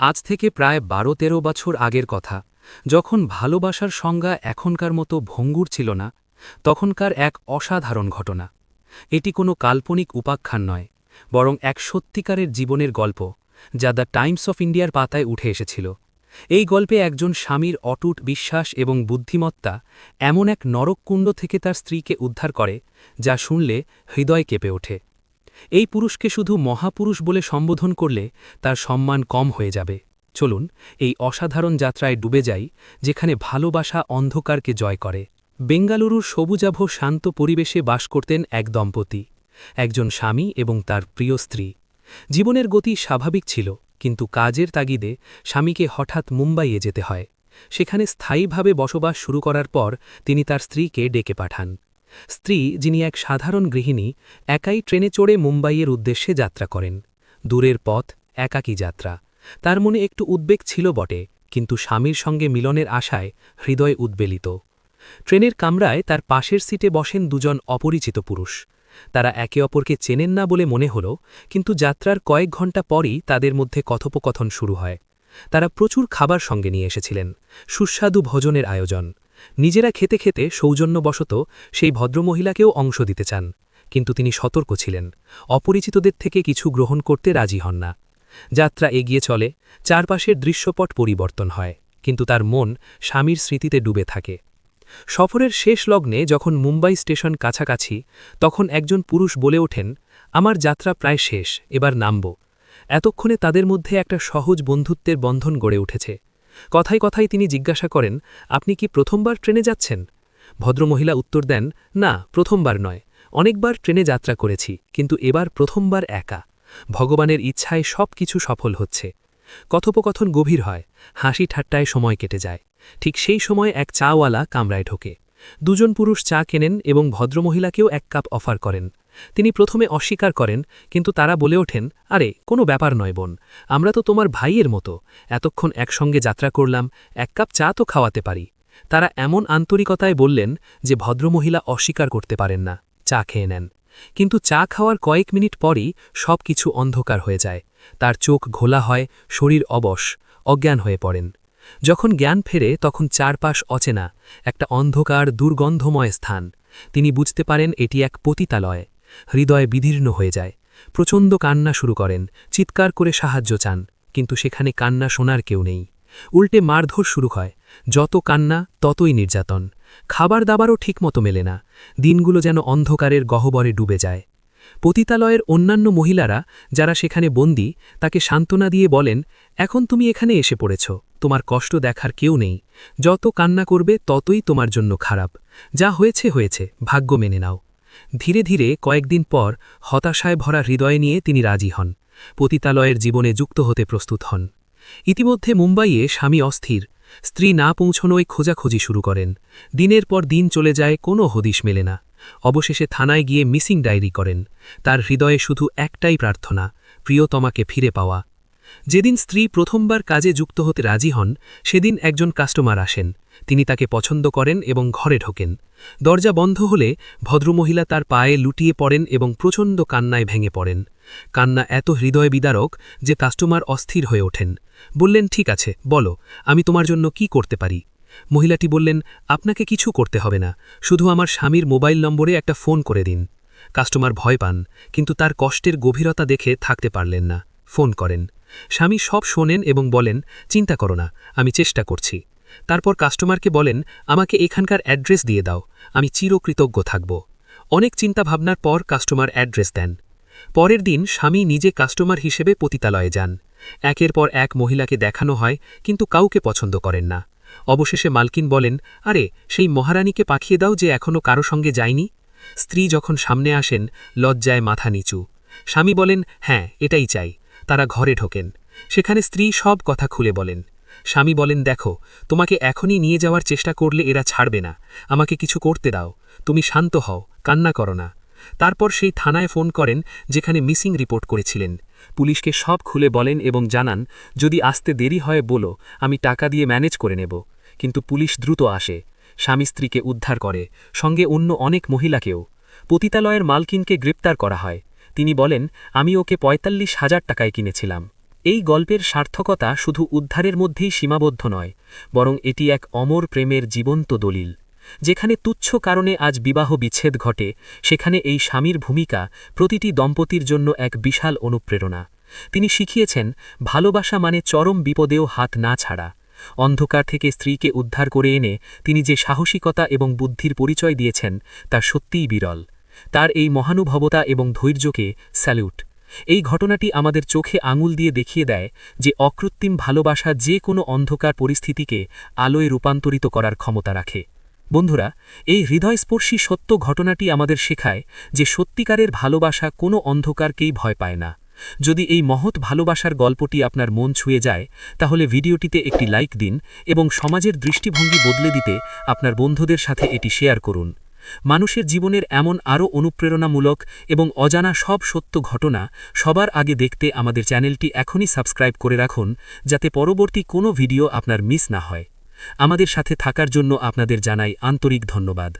আজ থেকে প্রায় বারো তেরো বছর আগের কথা। যখন ভালোবাসার সংজ্ঞা এখনকার মতো ভঙ্গুর ছিল না, তখনকার এক অসাধারণ ঘটনা। এটি কোনো কাল্পনিক উপাখ্যান নয়, বরং এক সত্যিকারের জীবনের গল্প, যা দ্য টাইমস অফ ইন্ডিয়ার পাতায় উঠে এসেছিল। এই গল্পে একজন স্বামীর অটুট বিশ্বাস এবং বুদ্ধিমত্তা এমন এক নরককুণ্ড থেকে তার স্ত্রীকে উদ্ধার করে, যা শুনলে হৃদয় কেঁপে ওঠে। এই পুরুষকে শুধু মহাপুরুষ বলে সম্বোধন করলে তার সম্মান কম হয়ে যাবে। চলুন, এই অসাধারণ যাত্রায় ডুবে যাই, যেখানে ভালোবাসা অন্ধকারকে জয় করে। বেঙ্গালুরুর সবুজাভ শান্ত পরিবেশে বাস করতেন এক দম্পতি, একজন স্বামী এবং তার প্রিয় স্ত্রী। জীবনের গতি স্বাভাবিক ছিল, কিন্তু কাজের তাগিদে স্বামীকে হঠাৎ মুম্বাইয়ে যেতে হয়। সেখানে স্থায়ীভাবে বসবাস শুরু করার পর তিনি তার স্ত্রীকে ডেকে পাঠান। স্ত্রী, যিনি এক সাধারণ গৃহিণী, একাই ট্রেনে চড়ে মুম্বাইয়ের উদ্দেশ্যে যাত্রা করেন। দূরের পথ, একাকী যাত্রা। তার মনে একটু উদ্বেগ ছিল বটে, কিন্তু স্বামীর সঙ্গে মিলনের আশায় হৃদয় উদ্বেলিত। ট্রেনের কামরায় তার পাশের সিটে বসেন দুজন অপরিচিত পুরুষ। তারা একে অপরকে চেনেন না বলে মনে হল, কিন্তু যাত্রার কয়েক ঘণ্টা পরই তাদের মধ্যে কথোপকথন শুরু হয়। তারা প্রচুর খাবার সঙ্গে নিয়ে এসেছিলেন। সুস্বাদু ভোজনের আয়োজন। নিজেরা খেতে খেতে সৌজন্যবশত সেই ভদ্রমহিলাকেও অংশ দিতে চান, কিন্তু তিনি সতর্ক ছিলেন। অপরিচিতদের থেকে কিছু গ্রহণ করতে রাজি হন না। যাত্রা এগিয়ে চলে, চারপাশের দৃশ্যপট পরিবর্তন হয়, কিন্তু তার মন স্বামীর স্মৃতিতে ডুবে থাকে। সফরের শেষ লগ্নে যখন মুম্বাই স্টেশন কাছাকাছি, তখন একজন পুরুষ বলে ওঠেন, আমার যাত্রা প্রায় শেষ, এবার নামব। এতক্ষণে তাদের মধ্যে একটা সহজ বন্ধুত্বের বন্ধন গড়ে উঠেছে। কথায় কথায় তিনি জিজ্ঞাসা করেন, আপনি কি প্রথমবার ট্রেনে যাচ্ছেন? ভদ্রমহিলা উত্তর দেন, না, প্রথমবার নয়। অনেকবার ট্রেনে যাত্রা করেছি, কিন্তু এবার প্রথমবার একা। ভগবানের ইচ্ছায় সব কিছু সফল হচ্ছে। কথোপকথন গভীর হয়, হাসি ঠাট্টায় সময় কেটে যায়। ঠিক সেই সময় এক চাওয়ালা কামরায় ঢোকে। দুজন পুরুষ চা কেনেন এবং ভদ্রমহিলাকেও এক কাপ অফার করেন। তিনি প্রথমে অস্বীকার করেন, কিন্তু তারা বলে ওঠেন, আরে, কোনো ব্যাপার নয় বোন, আমরা তো তোমার ভাইয়ের মতো। এতক্ষণ একসঙ্গে যাত্রা করলাম, এক কাপ চা তো খাওয়াতে পারি। তারা এমন আন্তরিকতায় বললেন যে ভদ্রমহিলা অস্বীকার করতে পারেন না, চা খেয়ে নেন। কিন্তু চা খাওয়ার কয়েক মিনিট পরই সব কিছু অন্ধকার হয়ে যায়। তার চোখ ঘোলা হয়, শরীর অবশ, অজ্ঞান হয়ে পড়েন। যখন জ্ঞান ফেরে, তখন চারপাশ অচেনা, একটা অন্ধকার দুর্গন্ধময় স্থান। তিনি বুঝতে পারেন, এটি এক পতিতালয়। হৃদয় বিদীর্ণ হয়ে যায়। প্রচণ্ড কান্না শুরু করেন, চিৎকার করে সাহায্য চান, কিন্তু সেখানে কান্না শোনার কেউ নেই। উল্টে মারধর শুরু হয়, যত কান্না, ততই নির্যাতন। খাবার দাবারও ঠিকমতো মেলে না, দিনগুলো যেন অন্ধকারের গহ্বরে ডুবে যায়। পতিতালয়ের অন্যান্য মহিলারা যারা সেখানে বন্দী, তাকে সান্ত্বনা দিয়ে বলেন, এখন তুমি এখানে এসে পড়েছ, তোমার কষ্ট দেখার কেউ নেই। যত কান্না করবে, ততই তোমার জন্য খারাপ। যা হয়েছে হয়েছে, ভাগ্য মেনে নাও। ধীরে ধীরে কয়েকদিন পর হতাশায় ভরা হৃদয় নিয়ে তিনি রাজি হন। পতিতালয়ের জীবনে যুক্ত হতে প্রস্তুত হন। ইতিমধ্যে মুম্বাইয়ে স্বামী অস্থির, স্ত্রী না পৌঁছনোয় খোঁজাখুঁজি শুরু করেন। দিনের পর দিন চলে যায়, কোনো হদিশ মেলে না। অবশেষে থানায় গিয়ে মিসিং ডায়েরি করেন। তার হৃদয়ে শুধু একটাই প্রার্থনা, প্রিয়তমাকে ফিরে পাওয়া। যেদিন স্ত্রী প্রথমবার কাজে যুক্ত হতে রাজি হন, সেদিন একজন কাস্টমার আসেন। তিনি তাকে পছন্দ করেন এবং ঘরে ঢোকেন। দরজা বন্ধ হলে ভদ্রমহিলা তার পায়ে লুটিয়ে পড়েন এবং প্রচণ্ড কান্নায় ভেঙে পড়েন। কান্না এত হৃদয় বিদারক যে কাস্টমার অস্থির হয়ে ওঠেন। বললেন, ঠিক আছে, বলো, আমি তোমার জন্য কি করতে পারি? মহিলাটি বললেন, আপনাকে কিছু করতে হবে না, শুধু আমার স্বামীর মোবাইল নম্বরে একটা ফোন করে দিন। কাস্টমার ভয় পান, কিন্তু তার কষ্টের গভীরতা দেখে থাকতে পারলেন না। ফোন করেন। স্বামী সব শোনেন এবং বলেন, চিন্তা করো না, আমি চেষ্টা করছি। তারপর কাস্টমারকে বলেন, আমাকে এখানকার অ্যাড্রেস দিয়ে দাও, আমি চিরকৃতজ্ঞ থাকব। অনেক চিন্তাভাবনার পর কাস্টমার অ্যাড্রেস দেন। পরের দিন স্বামী নিজে কাস্টমার হিসেবে পতিতালয়ে যান। একের পর এক মহিলাকে দেখানো হয়, কিন্তু কাউকে পছন্দ করেন না। অবশেষে মালকিন বলেন, আরে, সেই মহারানীকে পাঠিয়ে দাও যে এখনও কারও সঙ্গে যায়নি? স্ত্রী যখন সামনে আসেন, লজ্জায় মাথা নিচু। স্বামী বলেন হ্যাঁ এটাই চাই। তারা ঘরে ঢোকেন। সেখানে স্ত্রী সব কথা খুলে বলেন। স্বামী বলেন, দেখো, তোমাকে এখনই নিয়ে যাওয়ার চেষ্টা করলে এরা ছাড়বে না। আমাকে কিছু করতে দাও। তুমি শান্ত হও, কান্না করো না। তারপর সেই থানায় ফোন করেন, যেখানে মিসিং রিপোর্ট করেছিলেন। পুলিশকে সব খুলে বলেন এবং জানান, যদি আসতে দেরি হয় বলো, আমি টাকা দিয়ে ম্যানেজ করে নেব। কিন্তু পুলিশ দ্রুত আসে। স্বামী স্ত্রীকে উদ্ধার করে। সঙ্গে অন্য অনেক মহিলাকেও। পতিতালয়ের মালকিনকে গ্রেপ্তার করা হয়। তিনি বলেন, আমি ওকে পঁয়তাল্লিশ হাজার টাকায় কিনেছিলাম। এই গল্পের সার্থকতা শুধু উদ্ধারের মধ্যেই সীমাবদ্ধ নয়, বরং এটি এক অমর প্রেমের জীবন্ত দলিল, যেখানে তুচ্ছ কারণে আজ বিবাহ বিচ্ছেদ ঘটে, সেখানে এই স্বামীর ভূমিকা প্রতিটি দম্পতির জন্য এক বিশাল অনুপ্রেরণা। তিনি শিখিয়েছেন, ভালোবাসা মানে চরম বিপদেও হাত না ছাড়া। অন্ধকার থেকে স্ত্রীকে উদ্ধার করে এনে তিনি যে সাহসিকতা এবং বুদ্ধির পরিচয় দিয়েছেন, তা সত্যিই বিরল। তার এই মহানুভবতা এবং ধৈর্যকে স্যালুট। এই ঘটনাটি আমাদের চোখে আঙুল দিয়ে দেখিয়ে দেয় যে অকৃত্রিম ভালোবাসা যে কোনো অন্ধকার পরিস্থিতিকে আলোয় রূপান্তরিত করার ক্ষমতা রাখে। বন্ধুরা, এই হৃদয়স্পর্শী সত্য ঘটনাটি আমাদের শেখায় যে সত্যিকারের ভালোবাসা কোনো অন্ধকারকেই ভয় পায় না। যদি এই মহৎ ভালোবাসার গল্পটি আপনার মন ছুঁয়ে যায়, তাহলে ভিডিওটিতে একটি লাইক দিন এবং সমাজের দৃষ্টিভঙ্গি বদলে দিতে আপনার বন্ধুদের সাথে এটি শেয়ার করুন। মানুষের জীবনের এমন আরও অনুপ্রেরণামূলক এবং অজানা সব সত্য ঘটনা সবার আগে দেখতে আমাদের চ্যানেলটি এখনই সাবস্ক্রাইব করে রাখুন, যাতে পরবর্তী কোনো ভিডিও আপনার মিস না হয়। আমাদের সাথে থাকার জন্য আপনাদের জানাই আন্তরিক ধন্যবাদ।